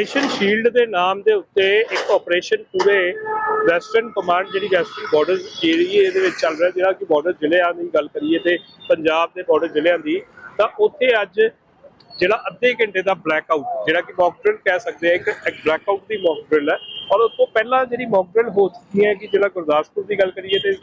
Operation shield ਦੇ ਨਾਮ ਦੇ ਉੱਤੇ ਇੱਕ ਆਪਰੇਸ਼ਨ ਪੂਰੇ ਵੈਸਟਰਨ ਕਮਾਂਡ ਜਿਹੜੀ ਵੈਸਟਰਨ ਬਾਰਡਰਸ ਏਰੀਏ ਦੇ ਵਿੱਚ ਚੱਲ ਰਿਹਾ, ਜਿਹੜਾ ਕਿ ਬਾਰਡਰ ਜ਼ਿਲ੍ਹਿਆਂ ਦੀ ਗੱਲ ਕਰੀਏ ਤੇ ਪੰਜਾਬ ਦੇ ਬਾਰਡਰ ਜ਼ਿਲ੍ਹਿਆਂ ਦੀ, ਤਾਂ ਉੱਥੇ ਅੱਜ ਜਿਹੜਾ ਅੱਧੇ ਘੰਟੇ ਦਾ ਬਲੈਕ ਆਊਟ ਜਿਹੜਾ ਕਿ ਮੌਕ ਡਰਿਲ ਕਹਿ ਸਕਦੇ ਆ, ਇੱਕ ਬਲੈਕ ਆਊਟ ਦੀ ਮੌਕ ਡਰਿਲ ਹੈ। ਔਰ ਉਸ ਤੋਂ ਪਹਿਲਾਂ ਜਿਹੜੀ ਮੌਕ ਡਰਿਲ ਹੋ ਚੁੱਕੀ ਹੈ ਕਿ ਜਿਹੜਾ ਗੁਰਦਾਸਪੁਰ ਦੀ ਗੱਲ ਕਰੀਏ ਤੇ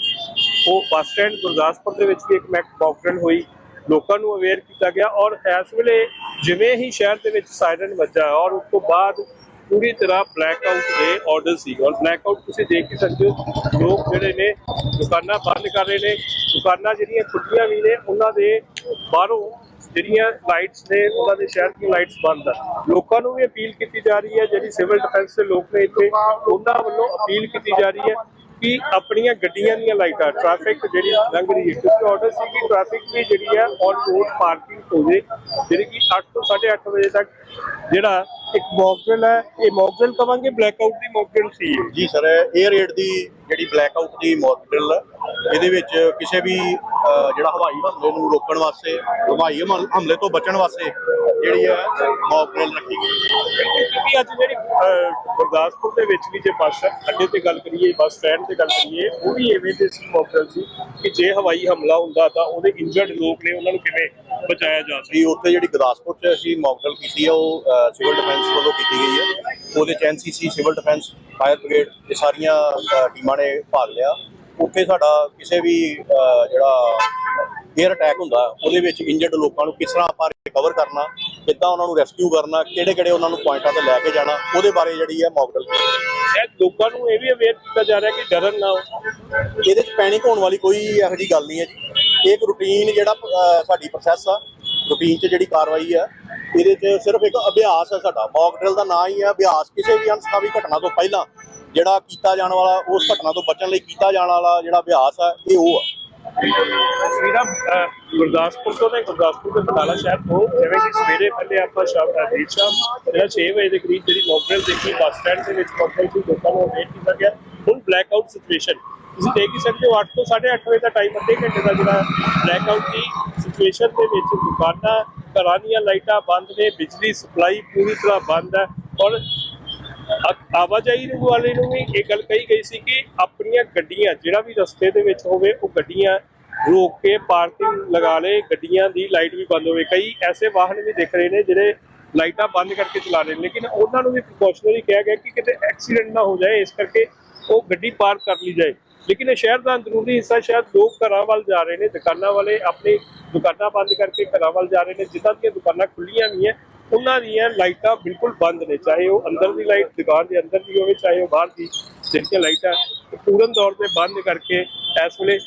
ਉਹ ਬੱਸ ਸਟੈਂਡ ਗੁਰਦਾਸਪੁਰ ਦੇ ਵਿੱਚ ਵੀ ਇੱਕ ਮੌਕ ਡਰਿਲ ਹੋਈ, ਲੋਕਾਂ ਨੂੰ ਅਵੇਅਰ ਕੀਤਾ ਗਿਆ ਔਰ ਇਸ ਵੇਲੇ ਜਿਵੇਂ ਹੀ ਸ਼ਹਿਰ ਦੇ ਵਿੱਚ ਸਾਇਰਨ ਵੱਜਾ ਔਰ ਉਸ ਤੋਂ ਬਾਅਦ ਪੂਰੀ ਤਰ੍ਹਾਂ ਬਲੈਕ ਆਊਟ ਦੇ ਆਰਡਰ ਸੀ ਔਰ ਬਲੈਕ ਆਊਟ ਤੁਸੀਂ ਦੇਖ ਹੀ ਸਕਦੇ ਹੋ, ਲੋਕ ਜਿਹੜੇ ਨੇ, ਦੁਕਾਨਾਂ ਬੰਦ ਕਰ ਰਹੇ ਨੇ, ਦੁਕਾਨਾਂ ਜਿਹੜੀਆਂ ਖੁੱਲੀਆਂ ਵੀ ਨੇ, ਉਹਨਾਂ ਦੇ ਬਾਹਰੋਂ ਜਿਹੜੀਆਂ ਲਾਈਟਸ ਨੇ, ਉਹਨਾਂ ਦੇ ਸ਼ਹਿਰ ਦੀ ਲਾਈਟਸ ਬੰਦ ਆ। ਲੋਕਾਂ ਨੂੰ ਵੀ ਅਪੀਲ ਕੀਤੀ ਜਾ ਰਹੀ ਹੈ, ਜਿਹੜੀ ਸਿਵਲ ਡਿਫੈਂਸ ਦੇ ਲੋਕ ਨੇ ਇੱਥੇ, ਉਹਨਾਂ ਵੱਲੋਂ ਅਪੀਲ ਕੀਤੀ ਜਾ ਰਹੀ ਹੈ ਕਿ ਆਪਣੀਆਂ ਗੱਡੀਆਂ ਦੀਆਂ ਲਾਈਟਾਂ ਟ੍ਰੈਫਿਕ ਜਿਹੜੀ ਲੰਘ ਰਹੀ ਹੈ, ਕਿਉਂਕਿ ਆਰਡਰ ਸੀ ਕਿ ਟ੍ਰੈਫਿਕ ਵੀ ਜਿਹੜੀ ਹੈ ਔਨ ਰੋਡ ਪਾਰਕਿੰਗ ਹੋ ਜਿਹੜੀ ਕਿ 8 ਤੋਂ 8:30 ਵਜੇ ਤੱਕ ਜਿਹੜਾ ਇੱਕ ਮੌਕਡਰਿਲ ਹੈ, ਇਹ ਮੌਕਡਰਿਲ ਕਵਾਂਗੇ ਬਲੈਕ ਆਊਟ ਦੀ ਮੌਕਡਰਿਲ ਸੀ। ਜੀ ਸਰ 에ਅਰ ਰੇਡ ਦੀ ਜਿਹੜੀ ਬਲੈਕ ਆਊਟ ਦੀ ਮੌਕ ਇਹਦੇ ਵਿੱਚ ਕਿਸੇ ਵੀ ਜਿਹੜਾ ਹਵਾਈ ਹਮਲੇ ਨੂੰ ਰੋਕਣ ਵਾਸਤੇ, ਹਵਾਈ ਹਮਲੇ ਤੋਂ ਬਚਣ ਵਾਸਤੇ ਜਿਹੜੀ ਹੈ ਮੌਕ ਡਰਿਲ ਰੱਖੀ ਗਈ। ਕਿਉਂਕਿ ਅੱਜ ਜਿਹੜੀ ਗੁਰਦਾਸਪੁਰ ਦੇ ਵਿੱਚ ਵੀ ਜੇ ਬੱਸ ਅੱਡੇ ਤੇ ਗੱਲ ਕਰੀਏ ਬੱਸ ਸਟੈਂਡ ਤੇ ਗੱਲ ਕਰੀਏ ਉਹ ਵੀ ਐਵੇਂ ਦੇ ਸੀ ਮੌਕਲ ਸੀ ਕਿ ਜੇ ਹਵਾਈ ਹਮਲਾ ਹੁੰਦਾ ਤਾਂ ਉਹਦੇ ਇੰਜਰਡ ਲੋਕ ਨੇ ਉਹਨਾਂ ਨੂੰ ਕਿਵੇਂ ਬਚਾਇਆ ਜਾ ਸਕਦਾ ਜੀ ਉੱਥੇ ਜਿਹੜੀ ਗੁਰਦਾਸਪੁਰ ਚ ਅਸੀਂ ਮੌਕ ਡਰਿਲ ਕੀਤੀ ਹੈ ਉਹ ਸਿਵਲ ਡਿਫੈਂਸ ਵੱਲੋਂ ਕੀਤੀ ਗਈ ਹੈ ਉਹਦੇ ਚ NCC civil defence fire brigade ਇਹ ਸਾਰੀਆਂ ਟੀਮਾਂ ਨੇ ਭਾਗ ਲਿਆ। ਉੱਥੇ ਸਾਡਾ ਕਿਸੇ ਵੀ ਜਿਹੜਾ 에ਅਰ ਅਟੈਕ ਹੁੰਦਾ। ਉਹਦੇ ਵਿੱਚ ਇੰਜਰਡ ਲੋਕਾਂ ਨੂੰ ਕਿਸ ਤਰ੍ਹਾਂ ਆਪਾਂ ਰਿਕਵਰ ਕਰਨਾ ਕਿੱਦਾਂ ਉਹਨਾਂ ਨੂੰ ਰੈਸਕਿਊ ਕਰਨਾ ਕਿਹੜੇ ਕਿਹੜੇ ਉਹਨਾਂ ਨੂੰ ਪੁਆਇੰਟਾਂ ਤੇ ਲੈ ਕੇ ਜਾਣਾ ਉਹਦੇ ਬਾਰੇ ਜਿਹੜੀ ਹੈ ਮੌਕ ਡਰਿਲ ਸ਼ਾਇਦ ਲੋਕਾਂ ਨੂੰ ਇਹ ਵੀ ਅਵੇਅਰ ਕੀਤਾ ਜਾ ਰਿਹਾ ਕਿ ਡਰਨ ਨਾ ਇਹਦੇ ਚ ਪੈਨਿਕ ਹੋਣ ਵਾਲੀ ਕੋਈ ਇਹੋ ਜਿਹੀ ਗੱਲ ਨਹੀਂ ਹੈ ਜੀ। ਇਹ ਇੱਕ ਰੂਟੀਨ ਜਿਹੜਾ ਸਾਡੀ ਪ੍ਰੋਸੈਸ ਆ ਰੂਟੀਨ 'ਚ ਜਿਹੜੀ ਕਾਰਵਾਈ ਆ ਇਹਦੇ 'ਚ ਸਿਰਫ ਇੱਕ ਅਭਿਆਸ ਹੈ ਸਾਡਾ। ਮੌਕ ਡਰਿਲ ਦਾ ਨਾਂ ਹੀ ਹੈ ਅਭਿਆਸ। ਕਿਸੇ ਵੀ ਅਨਸਕਾਵੀ ਘਟਨਾ ਤੋਂ ਪਹਿਲਾਂ ਜਿਹੜਾ ਕੀਤਾ ਜਾਣ ਵਾਲਾ ਉਸ ਘਟਨਾ ਤੋਂ ਬਚਣ ਲਈ ਕੀਤਾ ਜਾਣ ਵਾਲਾ ਜਿਹੜਾ ਅਭਿਆਸ ਆ ਇਹ ਉਹ ਆ। ਤਸਵੀਰਾਂ ਗੁਰਦਾਸਪੁਰ ਤੋਂ ਤੇ ਗੁਰਦਾਸਪੁਰ ਦੇ ਬਟਾਲਾ ਸ਼ਹਿਰ ਤੋਂ ਜਿਵੇਂ ਕਿ ਸਵੇਰੇ ਪਹਿਲੇ ਆਪਾਂ ਸ਼ਾਮ ਅਹ, ਸ਼ਾਮ ਜਿਹੜਾ 6 ਵਜੇ ਦੇ ਕਰੀਬ ਜਿਹੜੀ ਮੌਕਡਰਿਲ ਦੇਖੀ ਬੱਸ ਸਟੈਂਡ ਦੇ ਵਿੱਚ ਮੌਕਡਰਿਲ ਸੀ ਲੋਕਾਂ ਨੂੰ ਅਵੇਅਰ ਕੀਤਾ ਗਿਆ। ਹੁਣ ਬਲੈਕ ਆਊਟ ਸਿਚੁਏਸ਼ਨ ਤੁਸੀਂ ਦੇਖ ਹੀ ਸਕਦੇ ਹੋ 8 ਤੋਂ 8:30 ਵਜੇ ਦਾ ਟਾਈਮ ਅੱਧੇ ਘੰਟੇ ਦਾ ਜਿਹੜਾ ਬਲੈਕ ਆਊਟ ਦੀ ਸਿਚੁਏਸ਼ਨ ਦੇ ਵਿੱਚ ਦੁਕਾਨਾਂ ਘਰਾਂ ਦੀਆਂ ਲਾਈਟਾਂ ਬੰਦ ਨੇ ਬਿਜਲੀ ਸਪਲਾਈ ਪੂਰੀ ਤਰ੍ਹਾਂ ਬੰਦ ਹੈ ਔਰ ਆਵਾਜਾਈ ਨੂੰ ਵਾਲੇ ਨੂੰ ਵੀ ਇਹ ਗੱਲ ਕਹੀ ਗਈ ਸੀ ਕਿ ਆਪਣੀਆਂ ਗੱਡੀਆਂ, ਜਿਹੜਾ ਵੀ ਰਸਤੇ ਦੇ ਵਿੱਚ ਹੋਵੇ, ਉਹ ਗੱਡੀਆਂ ਰੋਕ ਕੇ ਪਾਰਕਿੰਗ ਲਗਾ ਲੇ ਗੱਡੀਆਂ ਦੀ ਲਾਈਟ ਵੀ ਬੰਦ ਹੋਵੇ। ਕਈ ਐਸੇ ਵਾਹਨ ਵੀ ਦਿਖ ਰਹੇ ਨੇ ਜਿਹੜੇ ਲਾਈਟਾਂ ਬੰਦ ਕਰਕੇ ਚਲਾ ਰਹੇ ਨੇ। ਲੇਕਿਨ ਉਹਨਾਂ ਨੂੰ ਵੀ ਪ੍ਰੀਕਾਸ਼ਨਰੀ ਕਿਹਾ ਗਿਆ ਕਿ ਕਿਤੇ ਐਕਸੀਡੈਂਟ ਨਾ ਹੋ ਜਾਏ, ਇਸ ਕਰਕੇ ਉਹ ਗੱਡੀ ਪਾਰਕ ਕਰ ਲਈ ਜਾਏ। ਲੇਕਿਨ ਇਹ ਸ਼ਹਿਰ ਦਾ ਅੰਦਰੂਨੀ ਹਿੱਸਾ, ਸ਼ਾਇਦ ਲੋਕ ਘਰਾਂ ਵੱਲ ਜਾ ਰਹੇ ਨੇ, ਦੁਕਾਨਾਂ ਵਾਲੇ ਆਪਣੀ ਦੁਕਾਨਾਂ ਬੰਦ ਕਰਕੇ ਘਰਾਂ ਵੱਲ ਜਾ ਰਹੇ ਨੇ, ਜਿੱਦਾਂ ਦੀਆਂ ਦੁਕਾਨਾਂ ਖੁੱਲੀਆਂ ਵੀ ਹੈ ਉਹਨਾਂ ਦੀਆਂ ਲਾਈਟਾਂ ਬਿਲਕੁਲ ਬੰਦ ਨੇ, ਚਾਹੇ ਉਹ ਅੰਦਰ ਦੀ ਲਾਈਟ, ਦੁਕਾਨ ਦੇ ਅੰਦਰ ਦੀ ਹੋਵੇ, ਚਾਹੇ ਉਹ ਬਾਹਰ ਦੀ, ਜਿਹੜੀਆਂ ਲਾਈਟਾਂ ਪੂਰਨ ਤੌਰ ਤੇ ਬੰਦ ਕਰਕੇ ਇਸ ਵੇਲੇ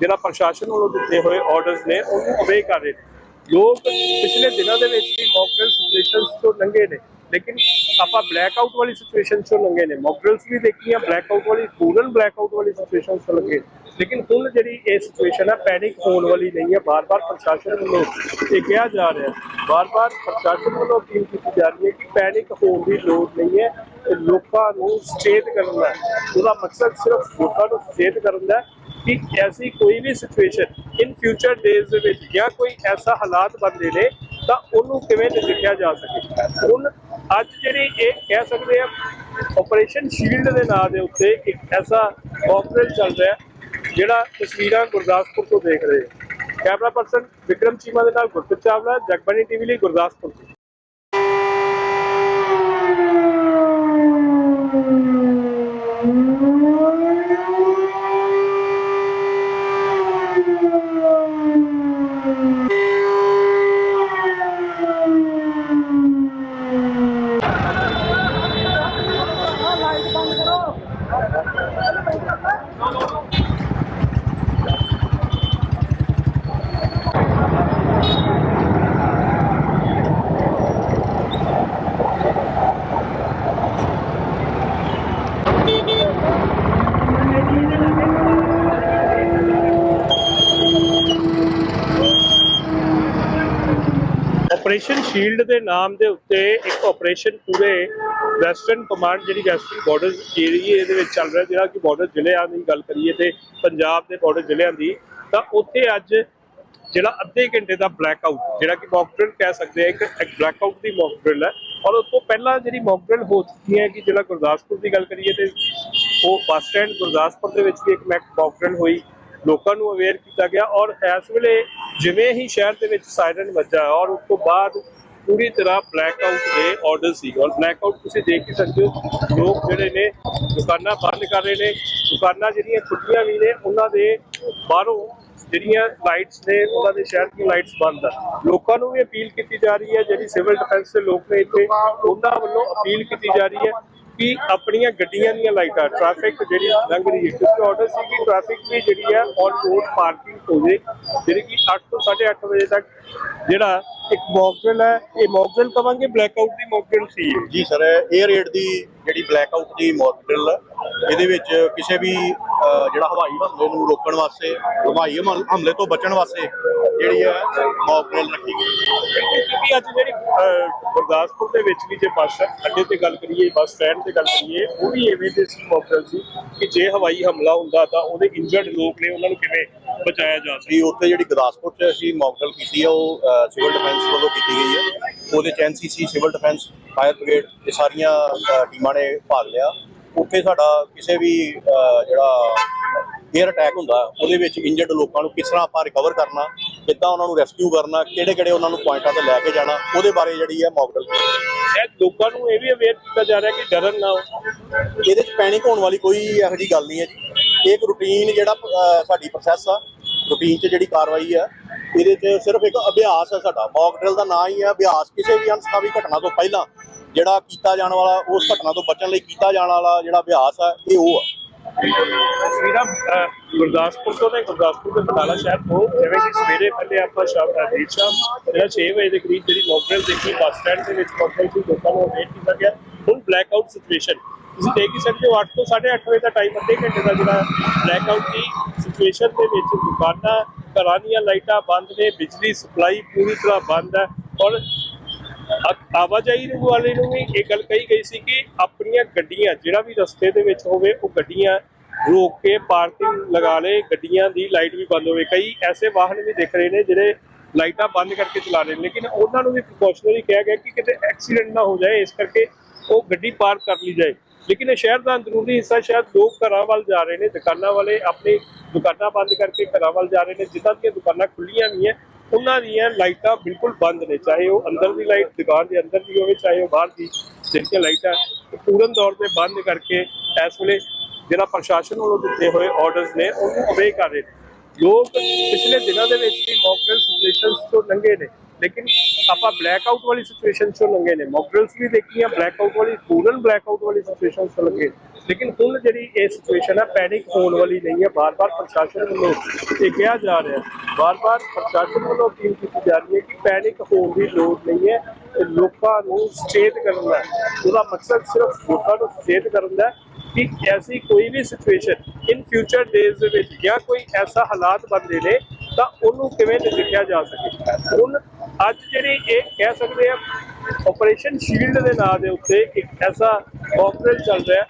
ਜਿਹੜਾ ਪ੍ਰਸ਼ਾਸਨ ਵੱਲੋਂ ਦਿੱਤੇ ਹੋਏ ਆਰਡਰਸ ਨੇ, ਉਹਨੂੰ ਅਵੇ ਕਰ ਰਹੇ ਨੇ। ਲੋਕ ਪਿਛਲੇ ਦਿਨਾਂ ਦੇ ਵਿੱਚ ਵੀ ਮੌਕਡਰਿਲ ਸਿਚੁਏਸ਼ਨਸ ਤੋਂ ਲੰਘੇ ਨੇ, ਲੇਕਿਨ ਆਪਾਂ ਬਲੈਕ ਆਊਟ ਵਾਲੀ ਸਿਚੁਏਸ਼ਨ ਤੋਂ ਲੰਘੇ ਨੇ। ਮੌਕਡਰਿਲਸ ਵੀ ਦੇਖੀਆਂ ਬਲੈਕ ਆਊਟ ਵਾਲੀ, ਪੂਰਨ ਬਲੈਕ ਆਊਟ ਵਾਲੀ ਸਿਚੁਏਸ਼ਨ ਤੋਂ ਲੰਘੇ ਲੇਕਿਨ ਹੁਣ ਜਿਹੜੀ ਇਹ ਸਿਚੁਏਸ਼ਨ ਹੈ ਪੈਨਿਕ ਹੋਣ ਵਾਲੀ ਨਹੀਂ ਹੈ। ਬਾਰ-ਬਾਰ ਪ੍ਰਸ਼ਾਸਨ ਵੱਲੋਂ ਇਹ ਕਿਹਾ ਜਾ ਰਿਹਾ ਹੈ। ਬਾਰ-ਬਾਰ ਪ੍ਰਸ਼ਾਸਨ ਵੱਲੋਂ ਅਪੀਲ ਕੀਤੀ ਜਾ ਰਹੀ ਹੈ ਕਿ ਪੈਨਿਕ ਹੋਣ ਦੀ ਲੋੜ ਨਹੀਂ ਹੈ ਲੋਕਾਂ ਨੂੰ ਸਚੇਤ ਕਰਨ ਦਾ। ਉਹਦਾ ਮਕਸਦ ਸਿਰਫ ਲੋਕਾਂ ਨੂੰ ਸੁਚੇਤ ਕਰਨ ਦਾ ਕਿ ਐਸੀ ਕੋਈ ਵੀ ਸਿਚੁਏਸ਼ਨ ਇਨ ਫਿਊਚਰ ਡੇਜ਼ ਦੇ ਵਿੱਚ ਜਾਂ ਕੋਈ ਐਸਾ ਹਾਲਾਤ ਬਣਦੇ ਨੇ, ਤਾਂ ਉਹਨੂੰ ਕਿਵੇਂ ਨਜਿੱਠਿਆ ਜਾ ਸਕੇ। ਹੁਣ ਅੱਜ ਜਿਹੜੀ ਇਹ ਕਹਿ ਸਕਦੇ ਆ ਆਪਰੇਸ਼ਨ ਸ਼ੀਲਡ ਦੇ ਨਾਂ ਦੇ ਉੱਤੇ ਇੱਕ ਐਸਾ ਆਪਰੇਸ਼ਨ ਚੱਲ ਰਿਹਾ ਜਿਹੜਾ ਤਸਵੀਰਾਂ ਗੁਰਦਾਸਪੁਰ ਤੋਂ ਦੇਖ ਰਹੇ ਹੋ। ਕੈਮਰਾ ਪਰਸਨ ਵਿਕਰਮ ਚੀਮਾ ਦੇ ਨਾਲ ਗੁਰਪ੍ਰੀਤ ਚਾਵਲਾ, ਜਗਬਾਣੀ ਟੀਵੀ ਲਈ ਗੁਰਦਾਸਪੁਰ ਤੋਂ। ਆਪਰੇਸ਼ਨ ਸ਼ੀਲਡ ਦੇ ਨਾਮ ਦੇ ਉੱਤੇ ਇੱਕ ਆਪਰੇਸ਼ਨ ਪੂਰੇ ਵੈਸਟਰਨ ਕਮਾਂਡ ਜਿਹੜੀ ਵੈਸਟਰਨ ਬਾਰਡਰਸ ਏਰੀਏ ਦੇ ਵਿੱਚ ਚੱਲ ਰਿਹਾ, ਜਿਹੜਾ ਕਿ ਬਾਰਡਰ ਜ਼ਿਲ੍ਹਿਆਂ ਦੀ ਗੱਲ ਕਰੀਏ ਤੇ ਪੰਜਾਬ ਦੇ ਬਾਰਡਰ ਜ਼ਿਲ੍ਹਿਆਂ ਦੀ, ਤਾਂ ਉੱਥੇ ਅੱਜ ਜਿਹੜਾ ਅੱਧੇ ਘੰਟੇ ਦਾ ਬਲੈਕ ਆਊਟ ਜਿਹੜਾ ਕਿ ਮੌਕ ਡਰਿਲ ਕਹਿ ਸਕਦੇ ਆ ਇੱਕ ਬਲੈਕ ਆਊਟ ਦੀ ਮੌਕ ਡਰਿਲ ਹੈ। ਔਰ ਉਸ ਤੋਂ ਪਹਿਲਾਂ ਜਿਹੜੀ ਮੌਕਡਰਿਲ ਹੋ ਚੁੱਕੀ ਹੈ ਕਿ ਜਿਹੜਾ ਗੁਰਦਾਸਪੁਰ ਦੀ ਗੱਲ ਕਰੀਏ ਤੇ ਉਹ ਬੱਸ ਸਟੈਂਡ ਗੁਰਦਾਸਪੁਰ ਦੇ ਵਿੱਚ ਵੀ ਇੱਕ ਮੈਕ ਮੌਕਡਰਿਲ ਹੋਈ, ਲੋਕਾਂ ਨੂੰ ਅਵੇਅਰ ਕੀਤਾ ਗਿਆ ਔਰ ਇਸ ਵੇਲੇ ਜਿਵੇਂ ਹੀ ਸ਼ਹਿਰ ਦੇ ਵਿੱਚ ਸਾਇਰਨ ਵੱਜਾ ਔਰ ਉਸ ਤੋਂ ਬਾਅਦ ਪੂਰੀ ਤਰ੍ਹਾਂ ਬਲੈਕ ਆਊਟ ਦੇ ਆਰਡਰ ਸੀ। ਔਰ ਬਲੈਕ ਆਊਟ ਤੁਸੀਂ ਦੇਖ ਹੀ ਸਕਦੇ ਹੋ, ਲੋਕ ਜਿਹੜੇ ਨੇ, ਦੁਕਾਨਾਂ ਬੰਦ ਕਰ ਰਹੇ ਨੇ। ਦੁਕਾਨਾਂ ਜਿਹੜੀਆਂ ਖੁੱਲੀਆਂ ਵੀ ਨੇ, ਉਹਨਾਂ ਦੇ ਬਾਹਰੋਂ ਜਿਹੜੀਆਂ ਲਾਈਟਸ ਨੇ, ਉਹਨਾਂ ਦੇ ਸ਼ਹਿਰ ਦੀਆਂ ਲਾਈਟਸ ਬੰਦ ਆ। ਲੋਕਾਂ ਨੂੰ ਵੀ ਅਪੀਲ ਕੀਤੀ ਜਾ ਰਹੀ ਹੈ, ਜਿਹੜੀ ਸਿਵਲ ਡਿਫੈਂਸ ਦੇ ਲੋਕ ਨੇ ਇੱਥੇ, ਉਹਨਾਂ ਵੱਲੋਂ ਅਪੀਲ ਕੀਤੀ ਜਾ ਰਹੀ ਹੈ। ਕਿ ਆਪਣੀਆਂ ਗੱਡੀਆਂ ਦੀਆਂ ਲਾਈਟਾਂ ਟ੍ਰੈਫਿਕ ਜਿਹੜੀ ਲੰਘ ਰਹੀ ਹੈ। ਕਿਉਂਕਿ ਆਰਡਰ ਸੀ ਕਿ ਟ੍ਰੈਫਿਕ ਵੀ ਜਿਹੜੀ ਹੈ ਔਨ ਰੋਡ ਪਾਰਕਿੰਗ ਹੋਵੇ ਜਿਹੜੀ ਕਿ 8 ਤੋਂ 8:30 ਵਜੇ ਤੱਕ ਜਿਹੜਾ ਇੱਕ ਮੌਕਡਰਿਲ ਹੈ, ਇਹ ਮੌਕਡਰਿਲ ਕਵਾਂਗੇ ਬਲੈਕ ਆਊਟ ਦੀ ਮੌਕਡਰਿਲ ਸੀ ਜੀ ਸਰ 에ਅਰ ਰੇਡ ਦੀ ਜਿਹੜੀ ਬਲੈਕ ਆਊਟ ਦੀ ਮੌਕਡਰਿਲ ਇਹਦੇ ਵਿੱਚ ਕਿਸੇ ਵੀ ਜਿਹੜਾ ਹਵਾਈ ਹਮਲੇ ਨੂੰ ਰੋਕਣ ਵਾਸਤੇ ਹਵਾਈ ਹਮਲ- ਤੋਂ ਬਚਣ ਵਾਸਤੇ ਜਿਹੜੀ ਹੈ ਮੌਕਡਰਿਲ ਰੱਖੀ ਗਈ। ਕਿਉਂਕਿ ਅੱਜ ਜਿਹੜੀ ਗੁਰਦਾਸਪੁਰ ਦੇ ਵਿੱਚ ਵੀ ਜੇ ਬੱਸ ਅੱਡੇ ਤੇ ਗੱਲ ਕਰੀਏ ਬੱਸ ਸਟੈਂਡ ਤੇ ਗੱਲ ਕਰੀਏ ਉਹ ਵੀ ਐਵੇਂ ਦੇ ਸੀ ਮੌਕਡਰਿਲ ਸੀ ਕਿ ਜੇ ਹਵਾਈ ਹਮਲਾ ਹੁੰਦਾ ਤਾਂ ਉਹਦੇ ਇੰਜਰਡ ਲੋਕ ਨੇ ਉਹਨਾਂ ਨੂੰ ਕਿਵੇਂ ਬਚਾਇਆ ਜਾ ਸਕਦਾ? ਉੱਥੇ ਜਿਹੜੀ ਗੁਰਦਾਸਪੁਰ 'ਚ ਅਸੀਂ ਮੌਕਡਰਿਲ ਕੀਤੀ ਹੈ ਉਹ ਸਿਵਲ ਡਿਫੈਂਸ ਵੱਲੋਂ ਕੀਤੀ ਗਈ ਹੈ। ਉਹਦੇ 'ਚ NCC civil defence fire brigade ਇਹ ਸਾਰੀਆਂ ਟੀਮਾਂ ਨੇ ਭਾਗ ਲਿਆ। ਉੱਥੇ ਸਾਡਾ ਕਿਸੇ ਵੀ ਜਿਹੜਾ 에ਅਰ ਅਟੈਕ ਹੁੰਦਾ ਉਹਦੇ ਵਿੱਚ ਇੰਜਰਡ ਲੋਕਾਂ ਨੂੰ ਕਿਸ ਤਰ੍ਹਾਂ ਆਪਾਂ ਰਿਕਵਰ ਕਰਨਾ ਕਿੱਦਾਂ ਉਹਨਾਂ ਨੂੰ ਰੈਸਕਿਊ ਕਰਨਾ ਕਿਹੜੇ ਕਿਹੜੇ ਉਹਨਾਂ ਨੂੰ ਪੁਆਇੰਟਾਂ ਤੇ ਲੈ ਕੇ ਜਾਣਾ ਉਹਦੇ ਬਾਰੇ ਜਿਹੜੀ ਹੈ ਮੌਕਡਰਿਲ ਸ਼ਾਇਦ ਲੋਕਾਂ ਨੂੰ ਇਹ ਵੀ ਅਵੇਅਰ ਕੀਤਾ ਜਾ ਰਿਹਾ ਕਿ ਡਰਨ ਨਾ ਇਹਦੇ 'ਚ ਪੈਨਿਕ ਹੋਣ ਵਾਲੀ ਕੋਈ ਇਹੋ ਜਿਹੀ ਗੱਲ ਨਹੀਂ ਹੈ ਜੀ। ਇਹ ਇੱਕ ਰੂਟੀਨ ਜਿਹੜਾ ਸਾਡੀ ਪ੍ਰੋਸੈਸ ਆ ਰੂਟੀਨ 'ਚ ਜਿਹੜੀ ਕਾਰਵਾਈ ਆ ਇਹਦੇ 'ਚ ਸਿਰਫ ਇੱਕ ਅਭਿਆਸ ਹੈ ਸਾਡਾ। ਮੌਕ ਡਰਿਲ ਦਾ ਨਾਂ ਹੀ ਹੈ ਅਭਿਆਸ। ਕਿਸੇ ਵੀ ਅਨਸਕਾਵੀ ਘਟਨਾ ਤੋਂ ਪਹਿਲਾਂ ਜਿਹੜਾ ਕੀਤਾ ਜਾਣ ਵਾਲਾ ਉਸ ਘਟਨਾ ਤੋਂ ਬਚਣ ਲਈ ਕੀਤਾ ਜਾਣ ਵਾਲਾ ਜਿਹੜਾ ਅਭਿਆਸ ਆ ਇਹ ਉਹ ਆ। ਤਸਵੀਰਾਂ ਗੁਰਦਾਸਪੁਰ ਤੋਂ ਤੇ ਗੁਰਦਾਸਪੁਰ ਦੇ ਬਟਾਲਾ ਸ਼ਹਿਰ ਤੋਂ ਜਿਵੇਂ ਕਿ ਸਵੇਰੇ ਪਹਿਲੇ ਆਪਾਂ ਸ਼ਾਮ ਅਹ, ਦੇਰ ਸ਼ਾਮ ਜਿਹੜਾ 6 ਵਜੇ ਦੇ ਕਰੀਬ ਜਿਹੜੀ ਮੌਕਡਰਿਲ ਦੇਖੀ ਬੱਸ ਸਟੈਂਡ ਦੇ ਵਿੱਚ ਮੌਕਡਰਿਲ ਸੀ ਲੋਕਾਂ ਨੂੰ ਅਵੇਅਰ ਕੀਤਾ ਗਿਆ। ਹੁਣ ਬਲੈਕ ਆਊਟ ਸਿਚੁਏਸ਼ਨ ਤੁਸੀਂ ਦੇਖ ਹੀ ਸਕਦੇ ਹੋ 8 ਤੋਂ 8:30 ਵਜੇ ਦਾ ਟਾਈਮ ਅੱਧੇ ਘੰਟੇ ਦਾ ਜਿਹੜਾ ਬਲੈਕ ਆਊਟ ਦੀ ਸਿਚੁਏਸ਼ਨ ਦੇ ਵਿੱਚ ਦੁਕਾਨਾਂ ਘਰਾਂ ਦੀਆਂ ਲਾਈਟਾਂ ਬੰਦ ਨੇ ਬਿਜਲੀ ਸਪਲਾਈ ਪੂਰੀ ਤਰ੍ਹਾਂ ਬੰਦ ਹੈ। ਔਰ ਆਵਾਜਾਈ ਨੂੰ ਵਾਲੇ ਨੂੰ ਵੀ ਇਹ ਗੱਲ ਕਹੀ ਗਈ ਸੀ ਕਿ ਆਪਣੀਆਂ ਗੱਡੀਆਂ, ਜਿਹੜਾ ਵੀ ਰਸਤੇ ਦੇ ਵਿੱਚ ਹੋਵੇ, ਉਹ ਗੱਡੀਆਂ ਰੋਕ ਕੇ ਪਾਰਕਿੰਗ ਲਗਾ ਲੇ ਗੱਡੀਆਂ ਦੀ ਲਾਈਟ ਵੀ ਬੰਦ ਹੋਵੇ। ਕਈ ਐਸੇ ਵਾਹਨ ਵੀ ਦਿਖ ਰਹੇ ਨੇ ਜਿਹੜੇ ਲਾਈਟਾਂ ਬੰਦ ਕਰਕੇ ਚਲਾ ਰਹੇ ਨੇ, ਲੇਕਿਨ ਉਹਨਾਂ ਨੂੰ ਵੀ ਪ੍ਰੀਕਾਸ਼ਨਰੀ ਕਿਹਾ ਗਿਆ ਕਿ ਕਿਤੇ ਐਕਸੀਡੈਂਟ ਨਾ ਹੋ ਜਾਏ, ਇਸ ਕਰਕੇ ਉਹ ਗੱਡੀ ਪਾਰਕ ਕਰ ਲਈ ਜਾਏ। ਲੇਕਿਨ ਇਹ ਸ਼ਹਿਰ ਦਾ ਅੰਦਰੂਨੀ ਹਿੱਸਾ, ਸ਼ਾਇਦ ਲੋਕ ਘਰਾਂ ਵੱਲ ਜਾ ਰਹੇ ਨੇ, ਦੁਕਾਨਾਂ ਵਾਲੇ ਆਪਣੀ ਦੁਕਾਨਾਂ ਬੰਦ ਕਰਕੇ ਘਰਾਂ ਵੱਲ ਜਾ ਰਹੇ ਨੇ, ਜਿੱਦਾਂ ਕਿ ਦੁਕਾਨਾਂ ਖੁੱਲੀਆਂ ਵੀ ਹੈ ਉਹਨਾਂ ਦੀਆਂ ਲਾਈਟਾਂ ਬਿਲਕੁਲ ਬੰਦ ਨੇ, ਚਾਹੇ ਉਹ ਅੰਦਰ ਦੀ ਲਾਈਟ ਦੁਕਾਨ ਦੇ ਅੰਦਰ ਦੀ ਹੋਵੇ, ਚਾਹੇ ਉਹ ਬਾਹਰ ਦੀ, ਜਿਹੜੀਆਂ ਲਾਈਟਾਂ ਪੂਰਨ ਤੌਰ ਤੇ ਬੰਦ ਕਰਕੇ ਇਸ ਵੇਲੇ ਜਿਹੜਾ ਪ੍ਰਸ਼ਾਸਨ ਵੱਲੋਂ ਦਿੱਤੇ ਹੋਏ ਆਰਡਰਸ ਨੇ, ਉਹਨੂੰ ਅਵੇ ਕਰ ਰਹੇ ਨੇ। ਲੋਕ ਪਿਛਲੇ ਦਿਨਾਂ ਦੇ ਵਿੱਚ ਵੀ ਮੌਕਡਰਿਲ ਸਿਚੁਏਸ਼ਨਸ ਤੋਂ ਲੰਘੇ ਨੇ, ਲੇਕਿਨ ਆਪਾਂ ਬਲੈਕ ਆਊਟ ਵਾਲੀ ਸਿਚੁਏਸ਼ਨ ਤੋਂ ਲੰਘੇ ਨੇ। ਮੌਕਡਰਿਲਸ ਵੀ ਦੇਖੀਆਂ ਬਲੈਕ ਆਊਟ ਵਾਲੀ, ਪੂਰਨ ਬਲੈਕ ਆਊਟ ਵਾਲੀ ਸਿਚੁਏਸ਼ਨ ਤੋਂ ਲੰਘੇ ਲੇਕਿਨ ਹੁਣ ਜਿਹੜੀ ਇਹ ਸਿਚੁਏਸ਼ਨ ਹੈ ਪੈਨਿਕ ਹੋਣ ਵਾਲੀ ਨਹੀਂ ਹੈ। ਬਾਰ-ਬਾਰ ਪ੍ਰਸ਼ਾਸਨ ਵੱਲੋਂ ਇਹ ਕਿਹਾ ਜਾ ਰਿਹਾ ਹੈ। ਬਾਰ-ਬਾਰ ਪ੍ਰਸ਼ਾਸਨ ਵੱਲੋਂ ਅਪੀਲ ਕੀਤੀ ਜਾ ਰਹੀ ਹੈ ਕਿ ਪੈਨਿਕ ਹੋਣ ਦੀ ਲੋੜ ਨਹੀਂ ਹੈ ਤੇ ਲੋਕਾਂ ਨੂੰ ਸੁਚੇਤ ਕਰਨ ਦਾ। ਉਹਦਾ ਮਕਸਦ ਸਿਰਫ ਲੋਕਾਂ ਨੂੰ ਸੁਚੇਤ ਕਰਨ ਦਾ ਕਿ ਐਸੀ ਕੋਈ ਵੀ ਸਿਚੁਏਸ਼ਨ ਇਨ ਫਿਊਚਰ ਡੇਜ਼ ਦੇ ਵਿੱਚ ਜਾਂ ਕੋਈ ਐਸਾ ਹਾਲਾਤ ਬਣਦੇ ਨੇ, ਤਾਂ ਉਹਨੂੰ ਕਿਵੇਂ ਨਜਿੱਠਿਆ ਜਾ ਸਕੇ। ਹੁਣ ਅੱਜ ਜਿਹੜੀ ਇਹ ਕਹਿ ਸਕਦੇ ਆ ਆਪਰੇਸ਼ਨ ਸ਼ੀਲਡ ਦੇ ਨਾਂ ਦੇ ਉੱਤੇ ਇੱਕ ਐਸਾ ਆਪਰੇਸ਼ਨ ਚੱਲ ਰਿਹਾ